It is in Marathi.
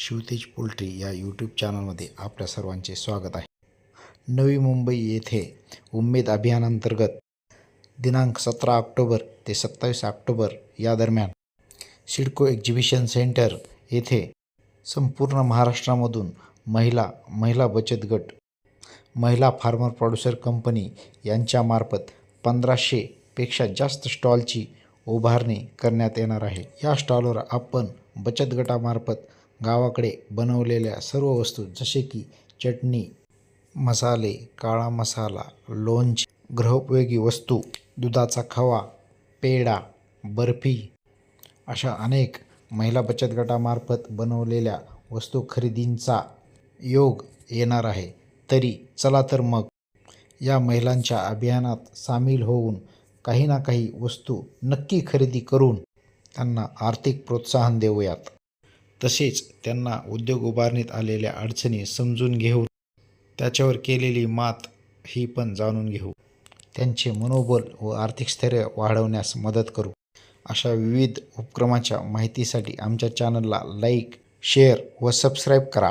शिवतेज पोल्ट्री या यूट्यूब चॅनलमध्ये आपल्या सर्वांचे स्वागत आहे. नवी मुंबई येथे उम्मेद अभियानांतर्गत दिनांक सतरा ऑक्टोबर ते सत्तावीस ऑक्टोबर या दरम्यान सिडको एक्झिबिशन सेंटर येथे संपूर्ण महाराष्ट्रामधून महिला महिला बचत गट महिला फार्मर प्रोड्युसर कंपनी यांच्यामार्फत पंधराशेपेक्षा जास्त स्टॉलची उभारणी करण्यात येणार आहे. या स्टॉलवर आपण बचत गटामार्फत गावाकडे बनवलेल्या सर्व वस्तू जसे की चटणी मसाले काळा मसाला लोणचे गृहोपयोगी वस्तू दुधाचा खवा पेढा बर्फी अशा अनेक महिला बचत गटामार्फत बनवलेल्या वस्तू खरेदींचा योग येणार आहे. तरी चला तर मग या महिलांच्या अभियानात सामील होऊन काही ना काही वस्तू नक्की खरेदी करून त्यांना आर्थिक प्रोत्साहन देऊयात. तसेच त्यांना उद्योग उभारणीत आलेल्या अडचणी समजून घेऊन त्याच्यावर केलेली मात ही पण जाणून घेऊ. त्यांचे मनोबल व आर्थिक स्थैर्य वाढवण्यास मदत करू. अशा विविध उपक्रमाच्या माहितीसाठी आमच्या चॅनलला लाईक शेअर व सबस्क्राईब करा.